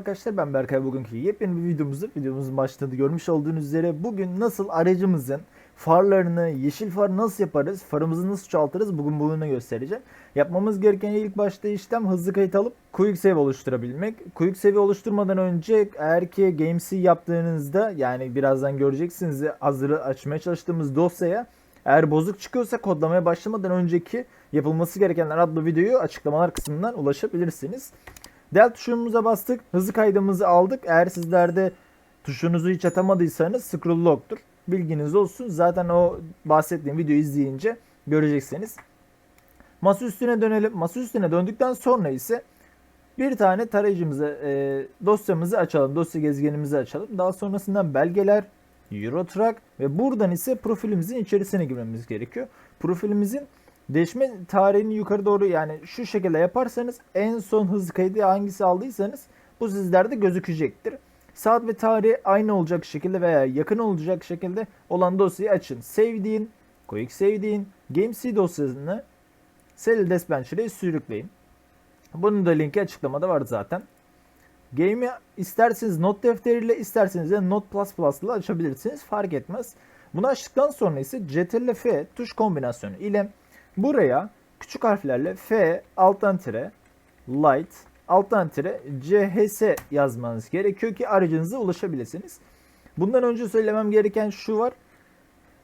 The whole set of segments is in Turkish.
arkadaşlar ben Berkay bugünkü yepyeni bir videomuzda videomuzun başladı görmüş olduğunuz üzere bugün nasıl aracımızın farlarını yeşil far nasıl yaparız farımızı nasıl çoğaltırız bugün bunu göstereceğim. Yapmamız gereken ilk başta işlem hızlı kayıt alıp quick save oluşturabilmek. Quick save oluşturmadan önce eğer ki GameC yaptığınızda yani birazdan göreceksiniz hazırı açmaya çalıştığımız dosyaya eğer bozuk çıkıyorsa kodlamaya başlamadan önceki yapılması gerekenler adlı videoyu açıklamalar kısmından ulaşabilirsiniz. Del tuşumuza bastık. Hızlı kaydımızı aldık. Eğer sizlerde tuşunuzu hiç atamadıysanız scroll lock'tur. Bilginiz olsun. Zaten o bahsettiğim videoyu izleyince göreceksiniz. Masa üstüne dönelim. Masa üstüne döndükten sonra ise bir tane tarayıcımızı, e, dosyamızı açalım. Dosya gezgenimizi açalım. Daha sonrasında belgeler, Eurotrack ve buradan ise profilimizin içerisine girmemiz gerekiyor. Profilimizin Değişme tarihini yukarı doğru yani şu şekilde yaparsanız en son hız kaydı hangisi aldıysanız bu sizlerde gözükecektir. Saat ve tarihi aynı olacak şekilde veya yakın olacak şekilde olan dosyayı açın. Save deyin, quick save deyin, GameC dosyasını Cell Dispatcher'e sürükleyin. Bunun da linki açıklamada var zaten. Game'i isterseniz not defteriyle isterseniz de Not++ ile açabilirsiniz. Fark etmez. Bunu açtıktan sonra ise Ctrl F tuş kombinasyonu ile Buraya küçük harflerle F alttan tire light alttan tire CHS yazmanız gerekiyor ki aracınıza ulaşabilirsiniz. Bundan önce söylemem gereken şu var.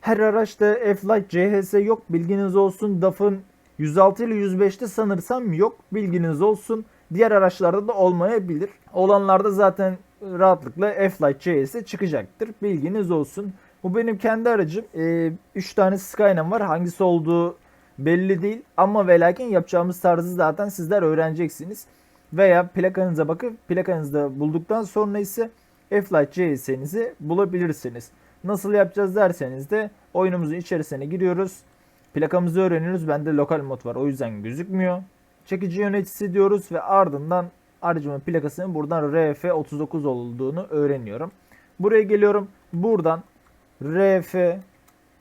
Her araçta F-Light CHS yok bilginiz olsun. DAF'ın 106 ile 105'te sanırsam yok bilginiz olsun. Diğer araçlarda da olmayabilir. Olanlarda zaten rahatlıkla F-Light CHS çıkacaktır. Bilginiz olsun. Bu benim kendi aracım. 3 ee, tane Skyline var. Hangisi olduğu belli değil ama ve lakin yapacağımız tarzı zaten sizler öğreneceksiniz. Veya plakanıza bakıp plakanızda bulduktan sonra ise F-Light CS'nizi bulabilirsiniz. Nasıl yapacağız derseniz de oyunumuzun içerisine giriyoruz. Plakamızı öğreniyoruz. Bende lokal mod var o yüzden gözükmüyor. Çekici yöneticisi diyoruz ve ardından aracımın plakasının buradan RF39 olduğunu öğreniyorum. Buraya geliyorum. Buradan RF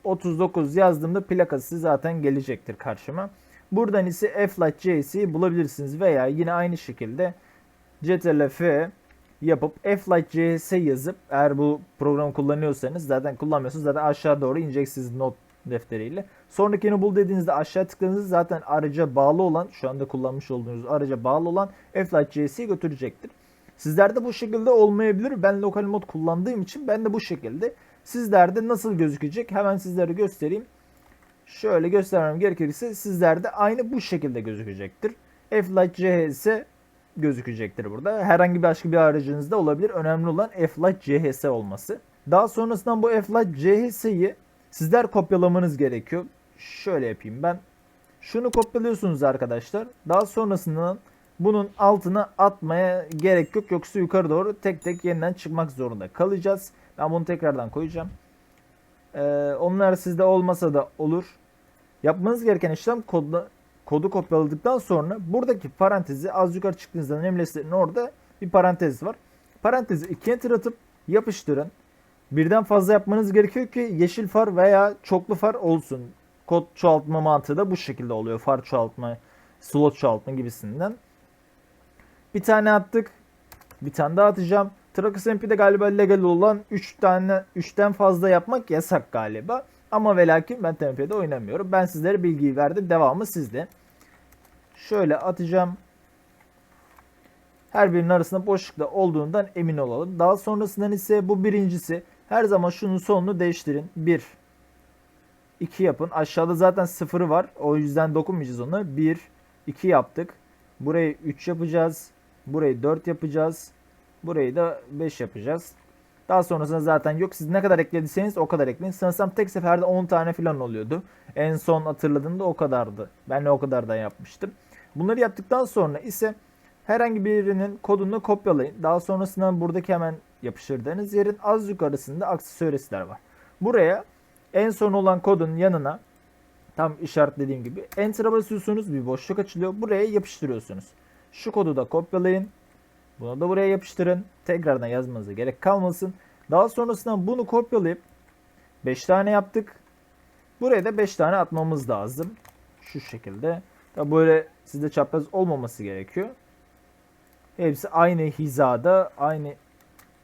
39 yazdığımda plakası zaten gelecektir karşıma. Buradan ise F-Light JC'yi bulabilirsiniz veya yine aynı şekilde Ctrl F yapıp F-Light JS yazıp eğer bu programı kullanıyorsanız zaten kullanmıyorsunuz zaten aşağı doğru ineceksiniz not defteriyle. Sonrakini bul dediğinizde aşağı tıkladığınızda zaten araca bağlı olan şu anda kullanmış olduğunuz araca bağlı olan F-Light JS'yi götürecektir. Sizlerde bu şekilde olmayabilir. Ben lokal mod kullandığım için ben de bu şekilde Sizlerde nasıl gözükecek? Hemen sizlere göstereyim. Şöyle göstermem gerekirse sizlerde aynı bu şekilde gözükecektir. F-Light CHS gözükecektir burada. Herhangi bir başka bir aracınızda olabilir. Önemli olan F-Light CHS olması. Daha sonrasında bu F-Light CHS'yi sizler kopyalamanız gerekiyor. Şöyle yapayım ben. Şunu kopyalıyorsunuz arkadaşlar. Daha sonrasında bunun altına atmaya gerek yok. Yoksa yukarı doğru tek tek yeniden çıkmak zorunda kalacağız. Ben bunu tekrardan koyacağım. Ee, onlar sizde olmasa da olur. Yapmanız gereken işlem kodla, kodu kopyaladıktan sonra buradaki parantezi az yukarı çıktığınızda nemleslerin orada bir parantez var. Parantezi iki enter atıp yapıştırın. Birden fazla yapmanız gerekiyor ki yeşil far veya çoklu far olsun. Kod çoğaltma mantığı da bu şekilde oluyor. Far çoğaltma, slot çoğaltma gibisinden. Bir tane attık. Bir tane daha atacağım. Tracker MP'de galiba legal olan 3 tane 3'ten fazla yapmak yasak galiba. Ama ve lakin ben TMP'de oynamıyorum. Ben sizlere bilgiyi verdim. Devamı sizde. Şöyle atacağım. Her birinin arasında boşlukta olduğundan emin olalım. Daha sonrasından ise bu birincisi. Her zaman şunun sonunu değiştirin. 1 2 yapın. Aşağıda zaten 0 var. O yüzden dokunmayacağız ona. 1 2 yaptık. Burayı 3 yapacağız. Burayı 4 yapacağız. Burayı da 5 yapacağız. Daha sonrasında zaten yok. Siz ne kadar eklediyseniz o kadar ekleyin. Sanırsam tek seferde 10 tane falan oluyordu. En son hatırladığımda o kadardı. Ben de o kadar da yapmıştım. Bunları yaptıktan sonra ise herhangi birinin kodunu kopyalayın. Daha sonrasında buradaki hemen yapıştırdığınız yerin az yukarısında aksesuaristler var. Buraya en son olan kodun yanına tam işaretlediğim gibi enter'a basıyorsunuz. Bir boşluk açılıyor. Buraya yapıştırıyorsunuz. Şu kodu da kopyalayın. Bunu da buraya yapıştırın. Tekrardan yazmanıza gerek kalmasın. Daha sonrasında bunu kopyalayıp 5 tane yaptık. Buraya da 5 tane atmamız lazım. Şu şekilde. Tabi böyle sizde çapraz olmaması gerekiyor. hepsi aynı hizada, aynı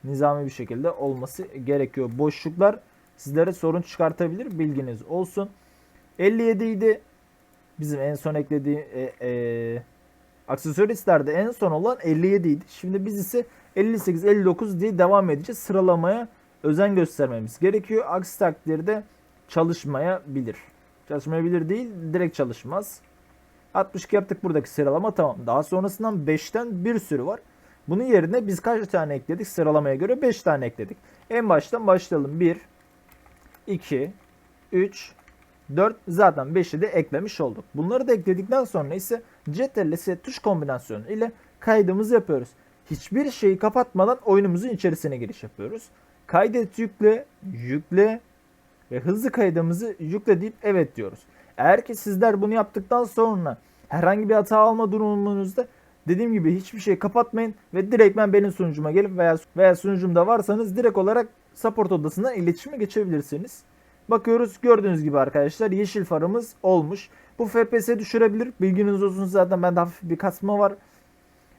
nizami bir şekilde olması gerekiyor. Boşluklar sizlere sorun çıkartabilir. Bilginiz olsun. 57 idi. Bizim en son eklediği e, e, aksesuaristlerde en son olan 57 idi. Şimdi biz ise 58 59 diye devam edeceğiz. Sıralamaya özen göstermemiz gerekiyor. Aksi takdirde çalışmayabilir. Çalışmayabilir değil, direkt çalışmaz. 62 yaptık buradaki sıralama tamam. Daha sonrasından 5'ten bir sürü var. Bunun yerine biz kaç tane ekledik? Sıralamaya göre 5 tane ekledik. En baştan başlayalım. 1, 2, 3, 4 zaten 5'i de eklemiş olduk. Bunları da ekledikten sonra ise CTRL S tuş kombinasyonu ile kaydımızı yapıyoruz. Hiçbir şeyi kapatmadan oyunumuzun içerisine giriş yapıyoruz. Kaydet yükle, yükle ve hızlı kaydımızı yükle deyip evet diyoruz. Eğer ki sizler bunu yaptıktan sonra herhangi bir hata alma durumunuzda dediğim gibi hiçbir şey kapatmayın ve direktmen benim sunucuma gelip veya veya sunucumda varsanız direkt olarak support odasından iletişime geçebilirsiniz. Bakıyoruz gördüğünüz gibi arkadaşlar yeşil farımız olmuş. Bu FPS düşürebilir. Bilginiz olsun zaten bende hafif bir kasma var.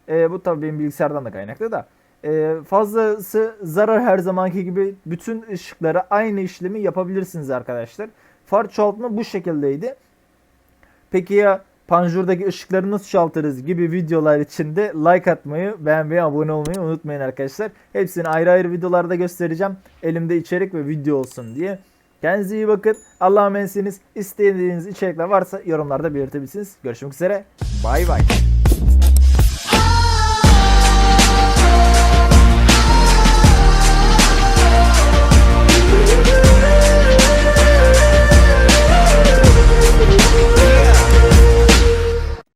Ee, bu tabii benim bilgisayardan da kaynaklı da. Ee, fazlası zarar her zamanki gibi bütün ışıklara aynı işlemi yapabilirsiniz arkadaşlar. Far çoğaltma bu şekildeydi. Peki ya panjurdaki ışıkları nasıl çoğaltırız gibi videolar için de like atmayı, beğenmeyi, abone olmayı unutmayın arkadaşlar. Hepsini ayrı ayrı videolarda göstereceğim. Elimde içerik ve video olsun diye. Kendinize iyi bakın. Allah'a emanetsiniz. İstediğiniz içerikler varsa yorumlarda belirtebilirsiniz. Görüşmek üzere. Bay bay.